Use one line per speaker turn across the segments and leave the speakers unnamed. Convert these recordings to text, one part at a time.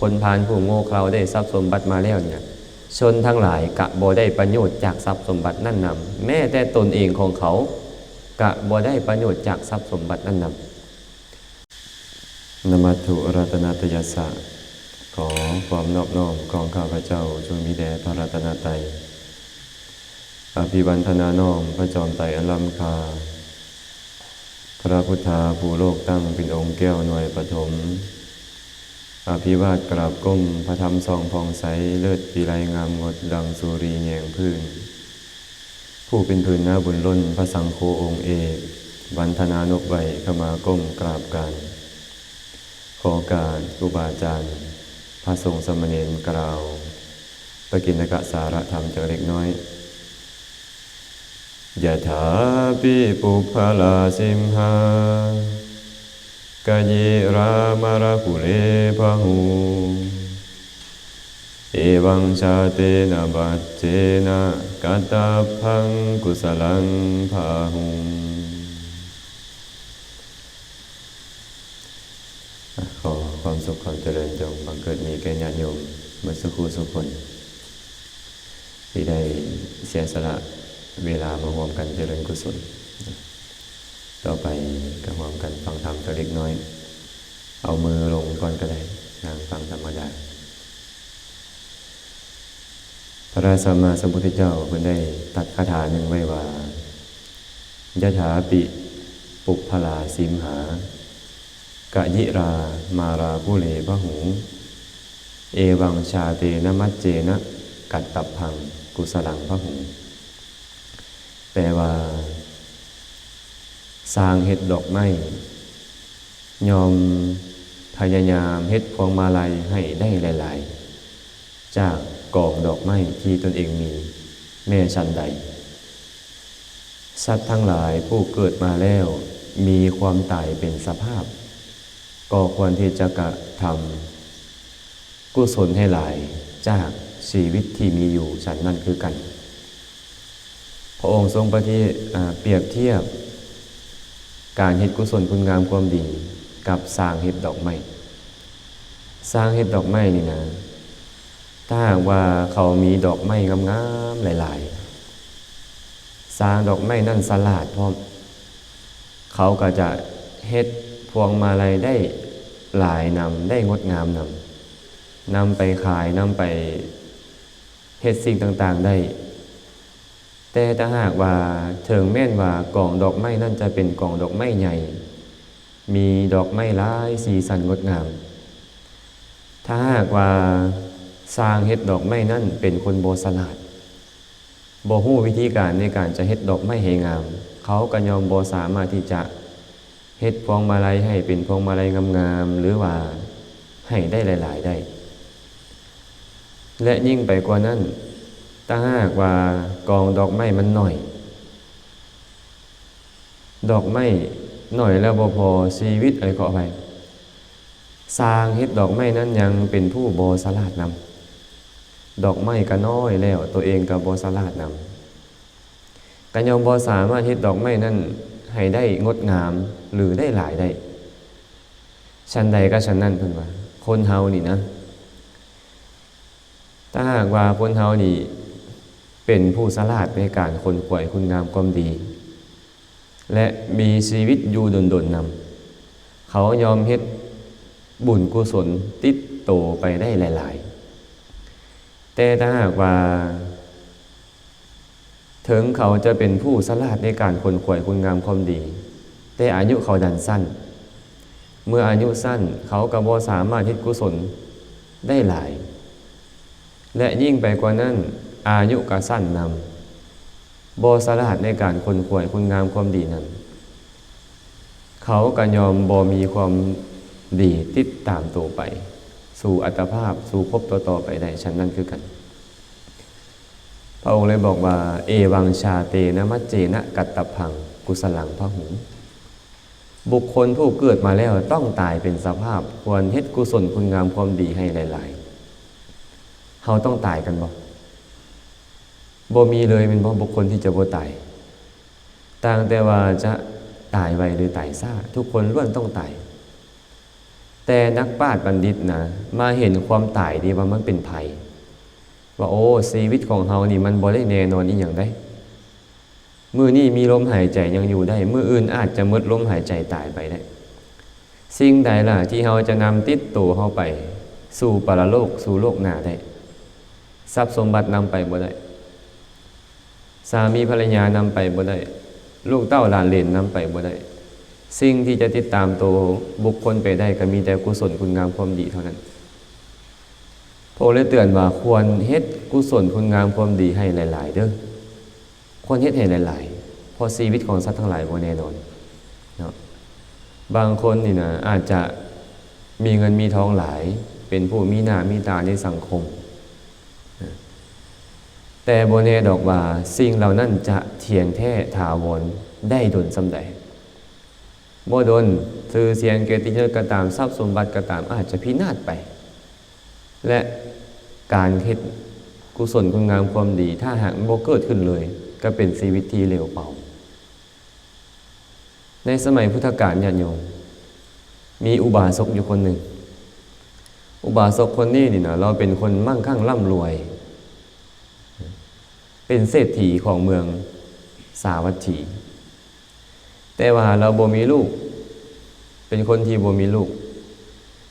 คนพานผู้โง่เขลาได้ทรัพย์สมบัติมาแล้วเนี่ยชนทั้งหลายกะบ่ได้ประโยชน์จากทรัพย์สมบัตินั่นนำแม้แต่ตนเองของเขากะบ่ได้ประโยชน์จากทรัพย์สมบัตินั่นนำนมัตุรัตนตยสะขอความนอบน้อมของข้าพเจ้าจงมีแด่พระรัตนตรัยอภิวันธนาน้อมพระจอมไตรอันล้ำคา พระพุทธาผู้โลกตั้งเป็นองค์แก้วหน่วยปฐม อภิวาทกราบก้ม พระธรรมทรงพองใส เลิศปีไรงามงดดังสุรีแยงพื้น ผู้เป็นพื้นหน้าบุญล้น พระสังโฆองค์เอกวันธนานกไว้เข้ามาก้มกราบกัน ขอการครูบาอาจารย์ พระสงฆ์สมณเณรกล่าวประกินกะสารธรรมจากเล็กน้อยยะถาปิปุพพลาสิมหา กายรามารคุเลพหูเอวังชาเตนะบัจเจนะกัตตาพังกุสลังพาหุงขอความสุขความเจริญจงบังเกิดมีแก่ญาติโยมเมื่อสักครู่สุขคนที่ได้เสียสละเวลามารวมกันเจริญกุศล ต่อไปก็รวมกันฟังธรรมตัวเล็กน้อย เอามือลงก่อนก็ได้นั่งฟังธรรมดา พระราสัมมาสัมพุทธเจ้าเพิ่นได้ตัดคาถาหนึ่งไว้ว่ายะถาปิ ปุพลาสิมหากะยิรามาราผู้เลพหู เอวังชาเตนะมัจเจนะ กัตตับพัง กุสลังพระหู แปลว่า สร้างเห็ดดอกไม้ยอมพยายามเฮ็ดพวงมาลัยให้ได้หลาย ๆ จากกองดอกไม้ที่ตนเองมีแม่ชันใด สัตว์ทั้งหลายผู้เกิดมาแล้ว มีความตายเป็นสภาพ ก็ควรที่จะกระทำกุศลให้หลายจากชีวิตที่มีอยู่ฉันนั่นคือกัน พระองค์ทรงประที่เปรียบเทียบ การเฮ็ดกุศลคุณงามความดี กับสร้างเฮ็ดดอกไม้สร้างเฮ็ดดอกไม้นี่นะถ้าหากว่าเขามีดอกไม้งามๆหลาย ๆ สร้างดอกไม้นั่นสลาดพร้อมเขาก็จะเฮ็ดพวงมาลัยได้หลายนำได้งดงามนำนำไปขายนำไปเฮ็ดสิ่งต่างๆได้ แต่ถ้าหากว่าถึงแม่นว่ากล่องดอกไม้นั่นจะเป็นกล่องดอกไม้ใหญ่ มีดอกไม้ลายสีสันงดงาม ถ้าหากว่าสร้างเฮ็ดดอกไม้นั่นเป็นคนโบสลาดบ่ฮู้วิธีการในการจะเฮ็ดดอกไม้ให้งาม เขาก็ยอมบ่สามารถที่จะเฮ็ดพวงมาลัยให้เป็นพวงมาลัยงามๆหรือว่าให้ได้หลาย ๆ ได้ และยิ่งไปกว่านั้น ถ้าหากว่ากองดอกไม้มันหน่อย ดอกไม้หน่อยแล้วบ่พอชีวิตอะไรขอไปสร้างเฮ็ดดอกไม้นั้นยังเป็นผู้โบสลาดนำดอกไม้ก็น้อยแล้ว ตัวเองก็โบสลาดนำกันยอมบ่สามารถเฮ็ดดอกไม้นั้นให้ได้งดงามหรือได้หลายได้ชั้นใดก็ชั้นนั้นเพิ่นว่าคนเฮานี่นะ ถ้าหากว่าคนเฮานี่ เป็นผู้สลาดในการคนขวยคุณงามความดี และมีชีวิตอยู่ดนดนนำเขายอมเฮ็ดบุญกุศลติดโตไปได้หลาย ๆ แต่ถ้าหากว่า ถึงเขาจะเป็นผู้สลาดในการคนขวยคุณงามความดี แต่อายุเขาดันสั้น เมื่ออายุสั้นเขากระบอสามารถทิศกุศลได้หลาย และยิ่งไปกว่านั้น อายุกะสั้นนำบอสลาดในการคนขวยคุณงามความดีนั้น เขาก็ยอมบอมีความดีติดตามตัวไป สู่อัตภาพสู่ภพตัวต่อไปได้ฉันนั่นคือกัน พระองค์เลยบอกว่า เอวังชาเตนะมัจเจนะกัตตพัง กุสลังพระหูบุคคลผู้เกิดมาแล้วต้องตายเป็นสภาพ ควรเฮ็ดกุศลคุณงามความดีให้หลาย ๆ เขาต้องตายกันบ่ บ่มีเลยเป็นบ่บุคคลที่จะบ่ตาย ต่างแต่ว่าจะตายไวหรือตายซ่า ทุกคนล้วนต้องตาย แต่นักปราชญ์บัณฑิตนะมาเห็นความตายดีว่ามันเป็นภัย ว่าโอ้ชีวิตของเฮานี่มันบ่ได้แน่นอนอีหยังได้มือนี่มีลมหายใจยังอยู่ได้ มืออื่นอาจจะมดลมหายใจตายไปได้ สิ่งใดล่ะที่เฮาจะนำติดตัวเฮาไป สู่ปรโลกสู่โลกหน้าได้ ทรัพย์สมบัตินำไปบ่ได้ สามีภรรยานำไปบ่ได้ ลูกเต้าหลานเลนนำไปบ่ได้ สิ่งที่จะติดตามตัวบุคคลไปได้ก็มีแต่กุศลคุณงามความดีเท่านั้นพระเลยเตือนว่าควรเฮ็ดกุศลคุณงามความดีให้หลาย ๆ เด้อควรเฮ็ดให้หลายๆเพราะชีวิตของสัตว์ทั้งหลายบ่แน่นอนเนาะบางคนนี่นะอาจจะมีเงินมีทองหลาย เป็นผู้มีหน้ามีตาในสังคม แต่โบเนดอกว่าสิ่งเหล่านั้นจะเทียงแท้ถาวรได้ดนสำใดบ่ดนซื้อเสียงเกียรติยศก็ตามทรัพย์สมบัติก็ตามอาจจะพินาศไป และการเฮ็ดกุศลคุณงามความดี ถ้าหากบ่เกิดขึ้นเลย ก็เป็นชีวิตที่เร็วเป่า ในสมัยพุทธกาลญาติโยมมีอุบาสกอยู่คนหนึ่งอุบาสกคนนี้นี่นะเราเป็นคนมั่งคั่งร่ำรวย เป็นเศรษฐีของเมืองสาวัตถี แต่ว่าเราบ่มีลูก เป็นคนที่บ่มีลูก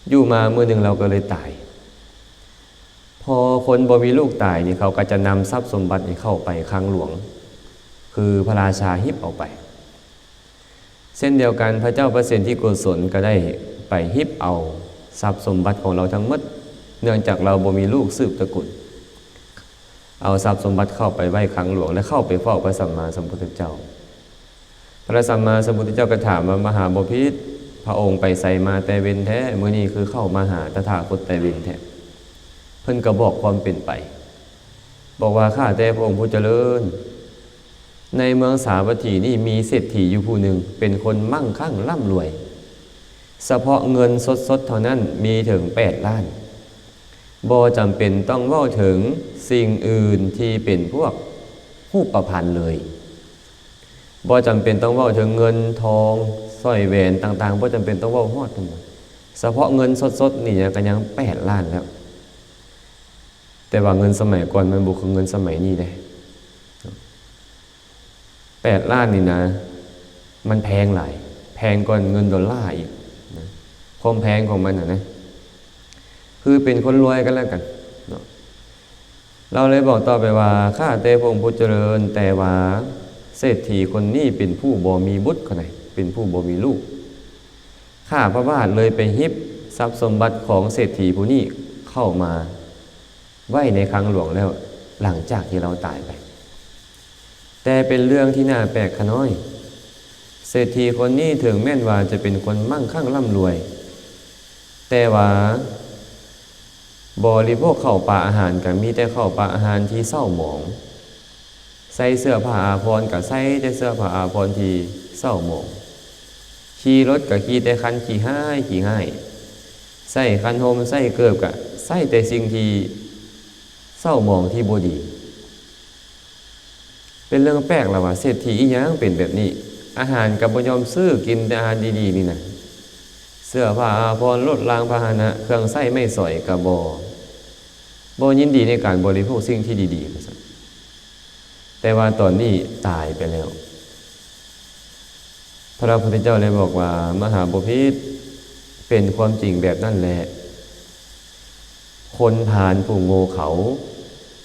อยู่มาเมื่อหนึ่งเราก็เลยตาย พอคนบ่มีลูกตายนี่เขาก็จะนำทรัพย์สมบัตินี่เข้าไปคลังหลวง คือพระราชาฮิบเอาไปเส้นเดียวกันพระเจ้าปร์เซนที่โกศลก็ได้ไปฮิบเอาทรัพย์สมบัติของเราทั้งหมด เนื่องจากเราบ่มีลูกสืบตระกูล เอาทรัพย์สมบัติเข้าไปไหว้ครั้งหลวง และเข้าไปเฝ้าพระสัมมาสัมพุทธเจ้า พระสัมมาสัมพุทธเจ้าก็ถามว่ามหาบพิตรพระองค์ไปใส่มาแต่เวนแท้เมื่อนี้คือเข้ามาหาตถาคตแต่เวนแท้เพิ่นก็บอกความเป็นไป บอกว่าข้าแต่พระองค์ผู้เจริญ ในเมืองสาวัตถีนี่มีเศรษฐีอยู่ผู้หนึ่งเป็นคนมั่งคั่งร่ำรวย เฉพาะเงินสดๆเท่านั้นมีถึงแปดล้าน บ่จำเป็นต้องเว่าถึงสิ่งอื่นที่เป็นพวกผู้ประพันธ์เลยบ่จำเป็นต้องเว่าถึงเงินทองสร้อยแหวนต่างๆบ่จำเป็นต้องเว่าฮอดทั้งหมดเฉพาะเงินสดๆนี่ก็ยังแปดล้านแล้ว แต่ว่าเงินสมัยก่อนมันบุคือเงินสมัยนี้ได้แปดล้านนี่นะ มันแพงหลาย แพงกว่าเงินดอลลาร์อีกนะความแพงของมันนะนะ คือเป็นคนรวยกันแล้วกันเราเลยบอกต่อไปว่าข้าแต่พงค์ผู้เจริญ แต่ว่าเศรษฐีคนนี้เป็นผู้บ่มีบุตรคนไหนเป็นผู้บ่มีลูกข้าพระบาทเลยไปฮิบทรัพย์สมบัติของเศรษฐีผู้นี้เข้ามาไว้ในคลังหลวงแล้ว หลังจากที่เราตายไป แต่เป็นเรื่องที่น่าแปลกขน้อย เศรษฐีคนนี้ถึงแม้นว่าจะเป็นคนมั่งคั่งร่ำรวย แต่ว่า บริโภคข้าวปลาอาหารกับมีแต่ข้าวปลาอาหารที่เศร้าหมอง ใส่เสื้อผ้าอาภรณ์กับใส่แต่เสื้อผ้าอาภรณ์ที่เศร้าหมอง ขี่รถกับขี่แต่คันขี่ห้ายขี่ห้ายใส่คันโฮมใส่เกิบกับใส่แต่สิ่งที่เศร้าหมองที่บดี เป็นเรื่องแปลกแล้วว่าเศรษฐีอีหยังเป็นแบบนี้ อาหารกับบยอมซื้อกินแต่อาหารดีๆนี่นะเสื้อผ้าอาภรณ์รถรางพาหนะ เครื่องใส้ไม่สอยกระบอ บยินดีในการบริโภคสิ่งที่ดีๆครับแต่ว่าตอนนี้ตายไปแล้ว พระพุทธเจ้าเลยบอกว่า มหาบุพิษเป็นความจริงแบบนั่นแหละ คนผ่านผู้โง่เขา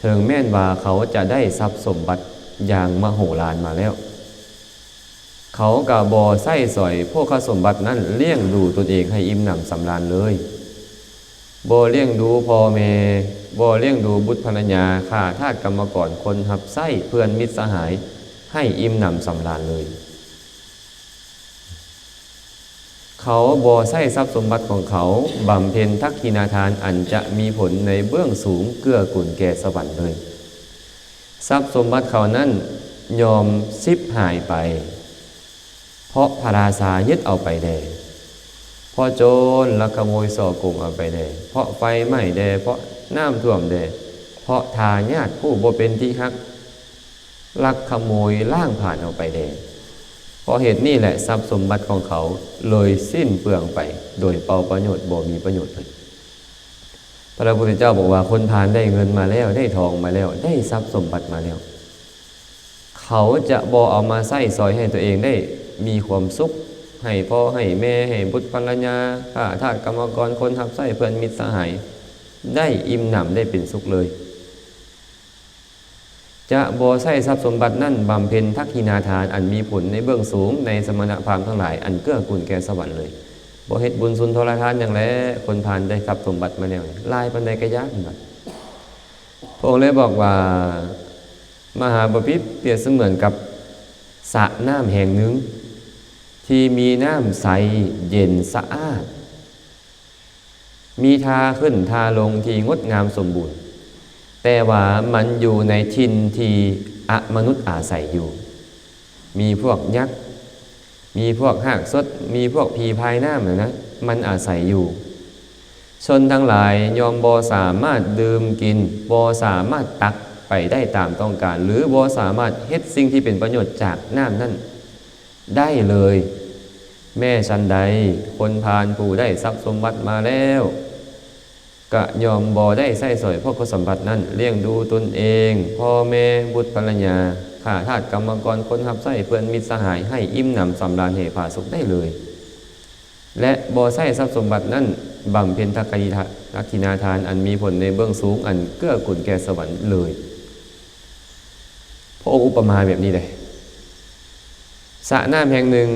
เถึงแม่นว่าเขาจะได้ทรัพย์สมบัติอย่างมโหฬารมาแล้ว เขากับบอไส้สอยพวกขสมบัตินั้นเลี้ยงดูตนเองให้อิ่มหนำสำราญเลย บเลี้ยงดูพ่อแม่บเลี้ยงดูบุตรภรรยาข้าทาสกรรมก่อนคนหับไส้เพื่อนมิตรสหาย ให้อิ่มหนำสำราญเลย เขาบอไส้ทรัพย์สมบัติของเขาบำเพ็ญทักขินาทานอันจะมีผลในเบื้องสูงเกื้อกูลแก่สวรรค์เลย ทรัพย์สมบัติเขานั้นยอมซิบหายไป เพราะพระราชายึดเอาไปแด เพราะโจรลักขโมยส่อกงเอาไปแดเพราะไฟไหม้แดเพราะน้ำท่วมแดเพราะทาญาติผู้บ่เป็นที่ฮักลักขโมยล่างผ่านเอาไปแดเพราะเหตุนี่แหละทรัพย์สมบัติของเขาเลยสิ้นเปลืองไป โดยเป่าประโยชน์บ่มีประโยชน์เลยพระพุทธเจ้าบอกว่าคนทานได้เงินมาแล้วได้ทองมาแล้ว ได้ทรัพย์สมบัติมาแล้ว เขาจะบอเอามาใส่ซอยให้ตัวเองได้มีความสุข ให้พ่อให้แม่ให้บุตรภรรยาข้าทาสกรรมกรคนทับใส่เพื่อนมิตรสหาย ได้อิ่มหนำได้เป็นสุขเลย จะบอใส่ทรัพย์สมบัตินั่นบำเพ็ญทักขินาทานอันมีผลในเบื้องสูงในสมณพราหมณ์ทั้งหลายอันเกื้อกูลแก่สวรรค์เลยบ่เฮ็ดบุญสุนทรทานอย่างแลคนผ่านได้ทรัพย์สมบัติมาแล้วลายปันใดก็ยากบัดพระองค์เลยบอกว่ามหาบพิตรเปรียบเสมือนกับสระน้ำแห่งหนึ่ง ที่มีน้ำใสเย็นสะอาด มีทาขึ้นทาลงที่งดงามสมบูรณ์ แต่ว่ามันอยู่ในทินที่อะมนุษย์อาศัยอยู่ มีพวกยักษ์มีพวกหากสดมีพวกผีพายน้ำนะนะมันอาศัยอยู่ชนทั้งหลายยอมบอสามารถดื่มกินบอสามารถตักไปได้ตามต้องการ หรือบอสามารถเฮ็ดสิ่งที่เป็นประโยชน์จากน้ำนั่น ได้เลย แม่ชันใด คนพานผู้ได้ทรัพย์สมบัติมาแล้วก็ยอมบอได้ใส่สอยพวกสมบัตินั้นเลี้ยงดูตนเอง พ่อแม่บุตรภรรยาข้าทาสกรรมกรคนทับใส่เพื่อนมิตรสหายให้อิ่มหนำสำราญเหผาสุขได้เลย และบอใส่ทรัพย์สมบัตินั้นบำเพ็ญทักกิทะทักินาทานอันมีผลในเบื้องสูงอันเกื้อกูลแก่สวรรค์เลยพระองค์อุปมาแบบนี้เลย สระน้ำแห่งหนึ่ง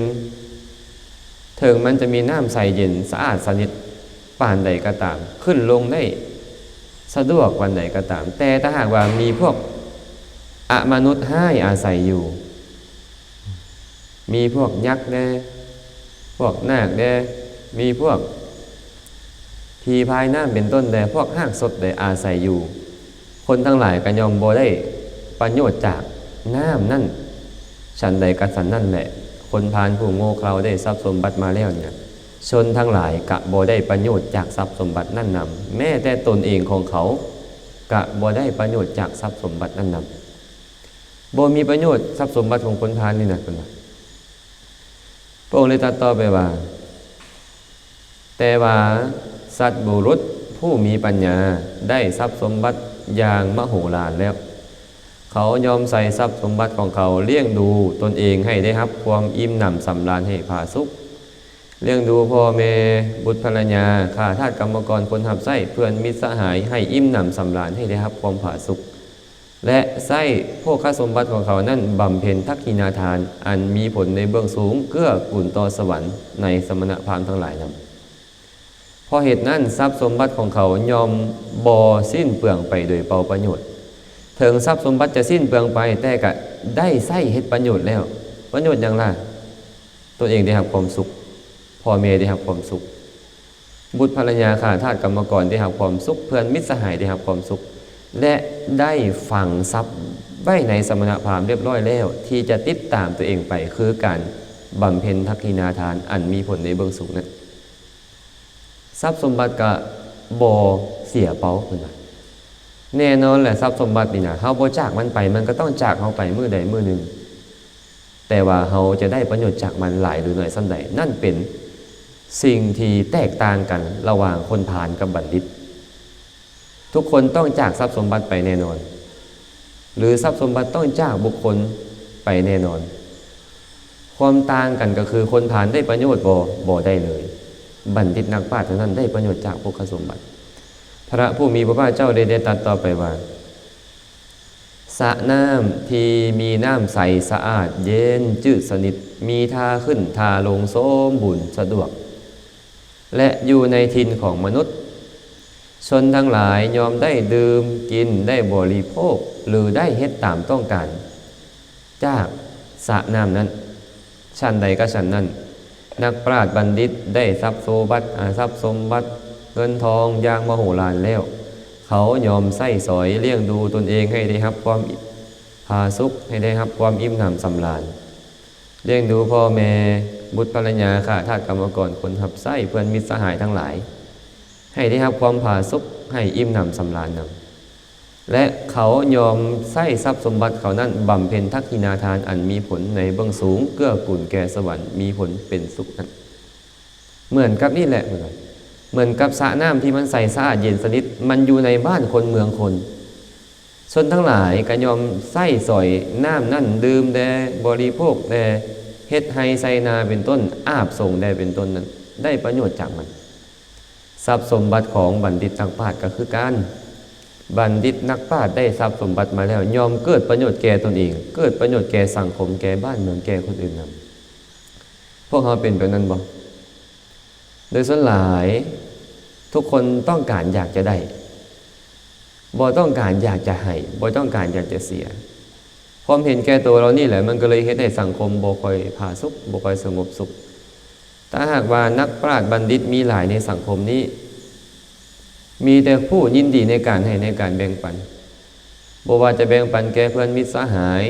เถิงมันจะมีน้ำใสเย็นสะอาดสนิทป่านใดก็ตาม ขึ้นลงได้สะดวกวันใดก็ตาม แต่ถ้าหากว่ามีพวกอมนุษย์ให้อาศัยอยู่ มีพวกยักษ์แน่พวกนาคแน่มีพวกพีพายน้ำเป็นต้นแด่พวกห้างสดได้อาศัยอยู่ คนทั้งหลายก็ยอมบ่ได้ประโยชน์จากน้ำนั่น ฉันใดกสันนั่นแหละ คนพานผู้โง่เขลาได้ทรัพย์สมบัติมาแล้วเนี่ยชนทั้งหลายกะบ่ได้ประโยชน์จากทรัพย์สมบัตินั่นนำแม้แต่ตนเองของเขา กะบ่ได้ประโยชน์จากทรัพย์สมบัตินั่นนำบ่มีประโยชน์ทรัพย์สมบัติของคนพานนี่นะคุณว่าพระองค์เลยตรัสต่อไปว่า แต่ว่าสัตว์บุรุษผู้มีปัญญาได้ทรัพย์สมบัติอย่างมโหฬารแล้ว เขายอมใส่ทรัพย์สมบัติของเขาเลี้ยงดูตนเองให้ได้รับความอิ่มหนำสำราญให้ผาสุขเลี้ยงดูพ่อแม่บุตรภรรยาข้าทาสกรรมกรคนหับไส้เพื่อนมิตรสหายให้อิ่มหนำสำราญให้ได้รับความผาสุข และไส้พวกข้าสมบัติของเขานั่นบำเพ็ญทักขินาทาน อันมีผลในเบื้องสูงเกื้อกูลต่อสวรรค์ในสมณพราหมณ์ทั้งหลายนั้นเพราะเหตุนั้นทรัพย์สมบัติของเขายอมบอสิ้นเปลืองไปโดยเปล่าประโยชน์ ถึงทรัพย์สมบัติจะสิ้นเปลืองไป แต่ก็ได้ไส้เฮ็ดประโยชน์แล้ว ประโยชน์อย่างไรตัวเองได้รับความสุขพ่อแม่ได้รับความสุข บุตรภรรยาข้าทาสกรรมกรได้รับความสุข เพื่อนมิตรสหายได้รับความสุข และได้ฝังทรัพย์ไว้ในสมณพราหมณ์เรียบร้อยแล้ว ที่จะติดตามตัวเองไปคือการบำเพ็ญทักษินาทานอันมีผลในเบื้องสูงนั้นทรัพย์สมบัติก็บ่เสียเปล่าเหมือนกัน แน่นอนแหละทรัพย์สมบัตินี่นะเฮาบ่จากมันไปมันก็ต้องจากเฮาไปมือใดมือหนึ่ง แต่ว่าเฮาจะได้ประโยชน์จากมันหลายหรือน้อยสันใดนั่นเป็นสิ่งที่แตกต่างกันระหว่างคนผ่านกับบัณฑิต ทุกคนต้องจากทรัพย์สมบัติไปแน่นอน หรือทรัพย์สมบัติต้องจากบุคคลไปแน่นอน ความต่างกันก็คือคนผ่านได้ประโยชน์บ่บ่ได้เลย บัณฑิตนักปราชญ์เท่านั้นได้ประโยชน์จากบุคคลสมบัติ พระผู้มีพระภาคเจ้าได้ได้ตรัสต่อไปว่าสระน้ำที่มีน้ำใสสะอาด เย็นจืดสนิท มีทาขึ้นทาลงโสมบุญสะดวก และอยู่ในทินของมนุษย์ ชนทั้งหลายยอมได้ดื่มกินได้บริโภค หรือได้เฮ็ดตามต้องการ จากสระน้ำนั้น ชั้นใดก็ชั้นนั้น นักปราชญ์บัณฑิตได้ทรัพย์โสบัติทรัพย์สมบัติ งินทองอย่างมโหฬารแล้ว เขายอมใส่สอยเลี้ยงดูตนเองให้ได้รับความพาสุขให้ได้รับความอิ่มหนำสำราญเลี้ยงดูพ่อแม่บุตรภรรยาข้าทาสกรรมกรคนทับไส้เพื่อนมิตรสหายทั้งหลาย ให้ได้รับความผาสุขให้อิ่มหนำสำราญนำและเขายอมใส่ทรัพย์สมบัติเขานั้นบำเพ็ญทักษิณาทานอันมีผลในเบื้องสูง เกื้อกูลแก่สวรรค์มีผลเป็นสุขนั้นเหมือนกับนี่แหละเหมือน เหมือนกับสระน้ำที่มันใสสะอาดเย็นสนิทมันอยู่ในบ้านคนเมืองคนชนทั้งหลายก็ยอมใส่สอยน้ำนั่นดื่มแดบริโภคแดเฮ็ดไฮไซนาเป็นต้น อาบส่งแดเป็นต้นนั้น ได้ประโยชน์จากมัน ทรัพย์สมบัติของบัณฑิตนักปราชญ์ก็คือการ บัณฑิตนักปราชญ์ได้ทรัพย์สมบัติมาแล้ว ยอมเกิดประโยชน์แก่ตนเอง เกิดประโยชน์แก่สังคมแก่บ้านเมืองแก่คนอื่นนำพวกเขาเป็นแบบนั้นบ่ โดยส่วนหลายทุกคนต้องการอยากจะได้บ่ต้องการอยากจะให้บ่ต้องการอยากจะเสียความเห็นแก่ตัวเรานี่แหละ มันก็เลยเฮ็ดให้สังคมบ่คอยผาสุกบ่คอยสงบสุขถ้าหากว่านักปราชญ์บัณฑิตมีหลายในสังคมนี้ มีแต่ผู้ยินดีในการให้ในการแบ่งปันบ่ว่าจะแบ่งปันแก่เพื่อนมิตรสหาย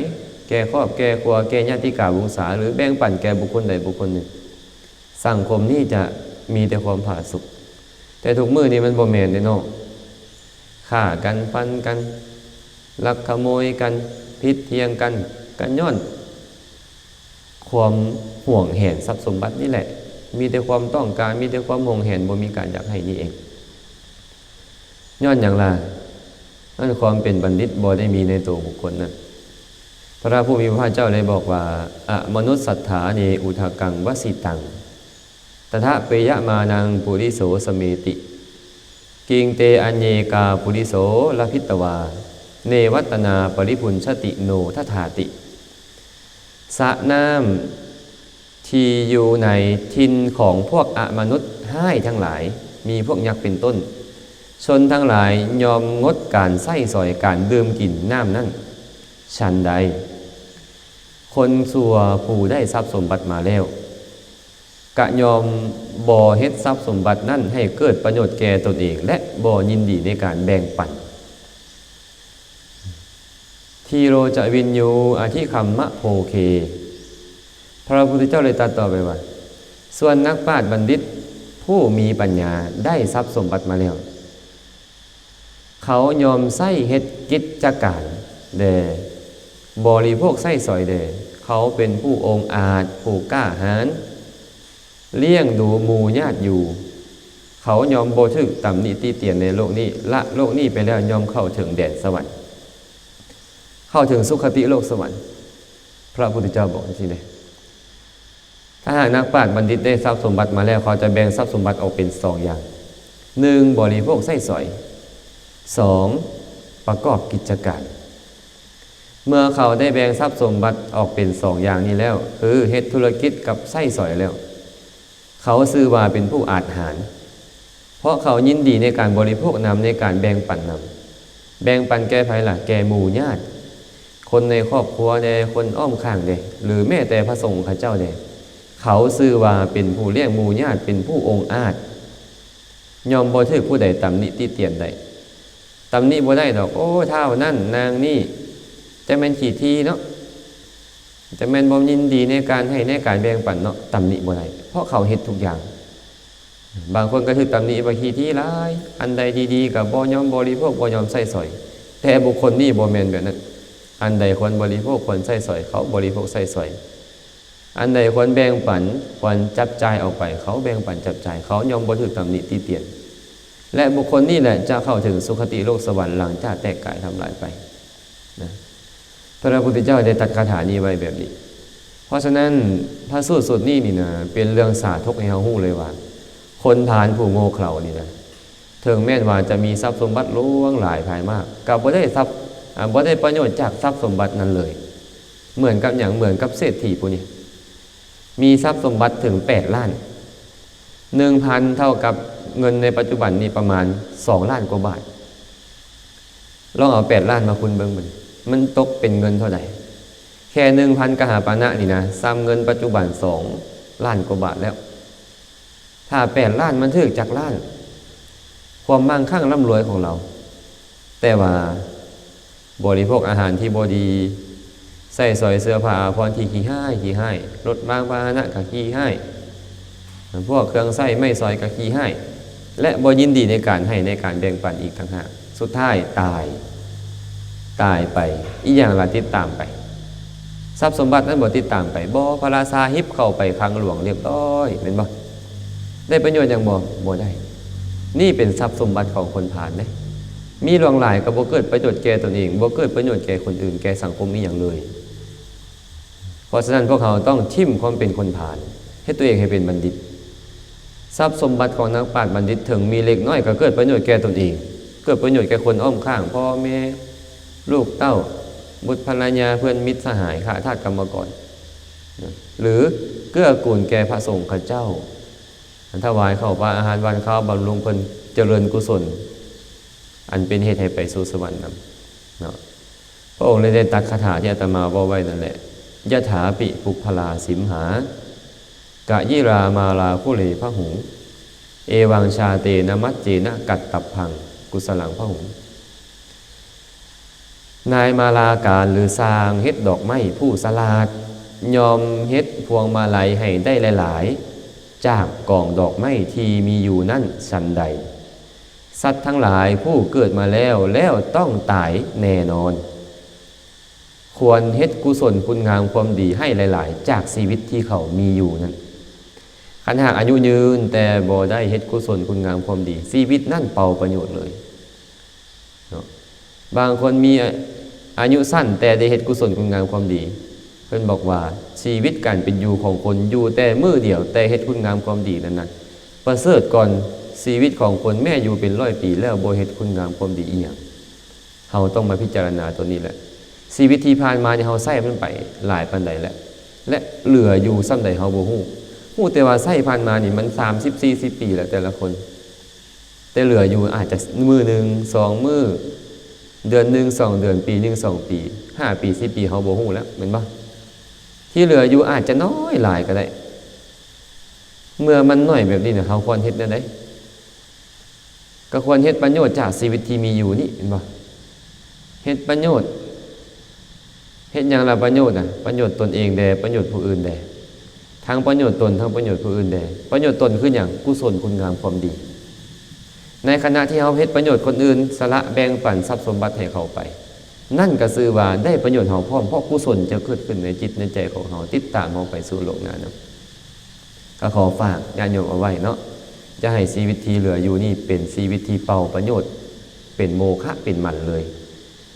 แก่ครอบแก่ครัวแก่ญาติกาวงศาหรือแบ่งปันแก่บุคคลใดบุคคลหนึ่ง สังคมนี้จะ มีแต่ความผาสุกแต่ทุกมือนี้มันบ่แมนเด้เนาะฆ่ากันฟันกัน ลักขโมยกันพิษเทียงกันกันย้อน ความห่วงแหนทรัพย์สมบัตินี่แหละ มีแต่ความต้องการมีแต่ความห่วงแหนบ่มีการอยากให้นี่เองย้อนอย่างไรนั่นความเป็นบัณฑิตบ่ได้มีในตัวบุคคลนั้นพระผู้มีพระเจ้าเลยบอกว่าอะมนุษย์สัทธาเนอุทากังวสิตัง ตถะเปยมานังปุริโสสเมติ กิงเตอัญเยกาปุริโสลพิตวา เนวัตนาปริพุนชติโนทัถาติสระน้ำที่อยู่ในทินของพวกอมนุษย์ให้ทั้งหลาย มีพวกยักษ์เป็นต้น ชนทั้งหลายยอมงดการไส้สอยการดื่มกินน้ำนั่นชันใด คนสัวผู้ได้ทรัพย์สมบัติมาแล้ว กะยอมบ่อเฮ็ดทรัพย์สมบัตินั่นให้เกิดประโยชน์แก่ตนเอง และบ่ยินดีในการแบ่งปันทีโรจะวินยูอาทิคัมมะโพเค พระพุทธเจ้าเลยตรัสต่อไปว่า ส่วนนักปราชญ์บัณฑิตผู้มีปัญญาได้ทรัพย์สมบัติมาแล้ว เขายอมใส่เฮ็ดกิจการเดบริโภคไส้สอยเดเขาเป็นผู้องอาจผู้กล้าหาญ เลี้ยงดูหมู่ญาติอยู่ เขายอมโบถึกต่ำนิตีเตียนในโลกนี้ ละโลกนี้ไปแล้วยอมเข้าถึงแดนสวรรค์ เข้าถึงสุขติโลกสวรรค์ พระพุทธเจ้าบอกที่นี่ถ้าหากนักปราชญ์บัณฑิตได้ทรัพย์สมบัติมาแล้วเขาจะแบ่งทรัพย์สมบัติออกเป็นสองอย่างหนึ่งบริโภคไส้สอยสองประกอบกิจการเมื่อเขาได้แบ่งทรัพย์สมบัติออกเป็นสองอย่างนี้แล้ว คือเฮ็ดธุรกิจกับไส้สอยแล้ว เขาซื้อว่าเป็นผู้อาจหาร เพราะเขายินดีในการบริโภคนำในการแบ่งปันนำแบ่งปันแก่ภายหลักแก่หมู่ญาติ คนในครอบครัวเดคนอ้อมข้างเดหรือแม่แต่พระสงฆ์ข้าเจ้าเดเขาซื้อว่าเป็นผู้เลี้ยงหมู่ญาติเป็นผู้องอาจยอมบ่ถือผู้ใดตำหนิติเตียนใดตำหนิบ่ได้ดอก โอ้เท่านั่นนางนี่จะแม่นขี่ทีเนาะจะแม่นบ่ยินดีในการให้ในการแบ่งปันเนาะตำหนิบ่ได้ เพราะเขาเฮ็ดทุกอย่าง บางคนก็ถือตำหนิว่าขี่ที่ร้าย อันใดดีๆกับบ่ยอมบริโภคบ่ยอมใส่สอย แต่บุคคลนี่บ่แมนแบบนั้น อันใดควรบริโภคควรใส่สอย เขาบริโภคใส่สอยอันใดควรแบ่งปันควรจับจ่ายออกไป เขาแบ่งปันจับจ่ายเขายอมบ่ถือตำหนิตีเตียน และบุคคลนี่แหละจะเข้าถึงสุคติโลกสวรรค์หลังจากแตกกายทำลายไปนะพระพุทธเจ้าได้ตัดคาถานี้ไว้แบบนี้ เพราะฉะนั้นพระสูตรสุดนี่นี่นะเป็นเรื่องสาธกให้เฮาฮู้เลยว่า คนทานผู้โง่เขลานี่นะถึงแม้ว่าจะมีทรัพย์สมบัติล่วงหลายภายมากกับบ่ได้ทรัพย์บ่ได้ประโยชน์จากทรัพย์สมบัตินั้นเลย เหมือนกับอย่างเหมือนกับเศรษฐีผู้นี้มีทรัพย์สมบัติถึงแปดล้านหนึ่งพันเท่ากับเงินในปัจจุบันนี้ประมาณสองล้านกว่าบาทลองเอาแปดล้านมาคุณเบิ้งมันมันตกเป็นเงินเท่าไหร่ ค่หนึ่งพันกหาปานะนี่นะซ้ำเงินปัจจุบันสองล้านกว่าบาทแล้ว ถ้าแปดล้านมันถึกจากล้าน ความมั่งคั่งร่ำรวยของเรา แต่ว่าบริโภคอาหารที่บดีใส่สอยเสื้อผ้าพรที่ขี้ให้ขี้ให้รถบางพาหนะกับขี้ให้พวกเครื่องใส้ไม่ซอยกับขี้ให้และบยินดีในการให้ในการแบ่งปันอีกต่างหากสุดท้ายตาย ตายไปอีกอย่างละติดตามไป ทรัพย์สมบัตินั้นบ่ติดตามไปบ่พระราชาฮิบเข้าไปคลังหลวงเรียบร้อยเป็นบ่ได้ประโยชน์อย่างบ่บ่ได้ นี่เป็นทรัพย์สมบัติของคนผ่านเด้มีหลวงหลายก็บ่เกิดประโยชน์แก่ตนเองบ่เกิดประโยชน์แก่คนอื่นแก่สังคมอีหยังเลย เพราะฉะนั้นพวกเขาต้องทิมความเป็นคนผ่าน ให้ตัวเองให้เป็นบัณฑิต ทรัพย์สมบัติของนักปราชญ์บัณฑิตถึงมีเล็กน้อยก็เกิดประโยชน์แก่ตนเอง เกิดประโยชน์แก่คนอ้อมข้างพ่อแม่ลูกเต้า บุตรภรรยาเพื่อนมิตรสหายข้าทาสกรรมกรนหรือเกื้อกูลแก่พระสงฆ์ข้าเจ้าถวายเข้าวปลาอาหารวันข้าวบำรุงเพิ่นเจริญกุศล อันเป็นเหตุให้ไปสู่สวรรค์นำเนาะพระองค์เลยได้ตักคาถาที่อาตมาว่าไว้นั่นแหละยะถาปิปุพลาสิมหากะยิรามาลาคุเลพระหุงเอวังชาเตนมัจเจนะกัตตับพัง กุสลังพระหุง นายมาลาการหรือสร้างเฮ็ดดอกไม้ผู้สลาดยอมเฮ็ดพวงมาลัยให้ได้หลาย ๆ จากกองดอกไม้ที่มีอยู่นั่นสันใด สัตว์ทั้งหลายผู้เกิดมาแล้วแล้วต้องตายแน่นอน ควรเฮ็ดกุศลคุณงามความดีให้หลาย ๆ จากชีวิตที่เขามีอยู่นั้นคันหากอายุยืนแต่บ่ได้เฮ็ดกุศลคุณงามความดีชีวิตนั่นเป่าประโยชน์เลย บางคนมี อายุสั้นแต่ได้เฮ็ดกุศลคุณงามความดี เพิ่อนบอกว่าชีวิตการเป็นอยู่ของคนอยู่แต่มือเดียว แต่เฮ็ดคุณงามความดีนั้นนั้นประเสริฐก่อนชีวิตของคนแม่อยู่เป็นร้อยปี แล้วโบเฮ็ดคุณงามความดีอีหยังเฮาต้องมาพิจารณาตัวนี้แหละ ชีวิตที่ผ่านมาที่ยเฮาใช้มันไปหลายปานใดแล้วและเหลืออยู่ซ้ำใดเฮาบ่ฮู้ฮู้แต่ว่าใช้ผ่านมานี่มัน30 40ปีแล้วแต่ละคน แต่เหลืออยู่อาจจะมือหนึ่งสองมือ เดือนหนึ่งสองเดือนปีหนึ่งสองปีห้าปีสิปีเฮาโบ่ฮู้แล้วแม่นบ่ที่เหลืออยู่อาจจะน้อยหลายก็ได้ เมื่อมันน้อยแบบนี้เนี่ยเฮาควรเฮ็ดแนวใดก็ควรเฮ็ดประโยชน์จากชีวิตที่มีอยู่นี่เห็นบ่เฮ็ดประโยชน์เฮ็ดอย่างละประโยชน์น่ะประโยชน์ตนเองแด่ประโยชน์ผู้อื่นแด่ทั้งประโยชน์ตนทั้งประโยชน์ผู้อื่นแด่ประโยชน์ตนคืออย่างกุศลคุณงามความดี ในขณะที่เฮาเฮ็ดประโยชน์คนอื่นสละแบ่งปันทรัพย์สมบัติให้เขาไป นั่นก็ซื่อว่าได้ประโยชน์เฮาพร้อมเพราะกุศลจะเกิดขึ้นในจิตในใจของเฮาติดตามเฮาไปสู่โลกหน้านะก็ขอฝากญาติโยมเอาไว้เนาะจะให้ชีวิตที่เหลืออยู่นี่เป็นชีวิตที่เป่าประโยชน์เป็นโมฆะเป็นมันเลย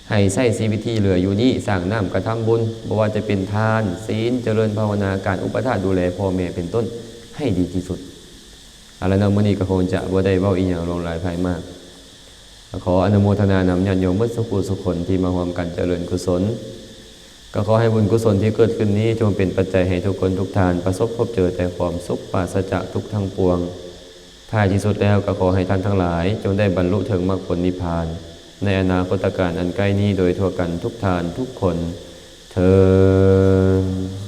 ให้ใช้ชีวิตที่เหลืออยู่นี้สร้างน้ำกระทำบุญบ่ว่าจะเป็นทาน ศีลเจริญภาวนาการอุปถาดูแลพ่อแม่เป็นต้นให้ดีที่สุด เอาละเนาะมื้อนี้ก็คงจะบ่ได้เว้าอีหยังลงหลายภายมาก ขออนุโมทนานำญาติโยมเมื่อสักครู่สุขคนที่มาร่วมกันเจริญกุศล ก็ขอให้บุญกุศลที่เกิดขึ้นนี้จงเป็นปัจจัยให้ทุกคนทุกทาน ประสบพบเจอแต่ความสุขปราศจากทุกทั้งปวงท้ายที่สุดแล้วก็ขอให้ท่านทั้งหลาย จงได้บรรลุถึงมรรคผลนิพพาน ในอนาคตการอันใกล้นี้โดยทั่วกันทุกทานทุกคนเธอ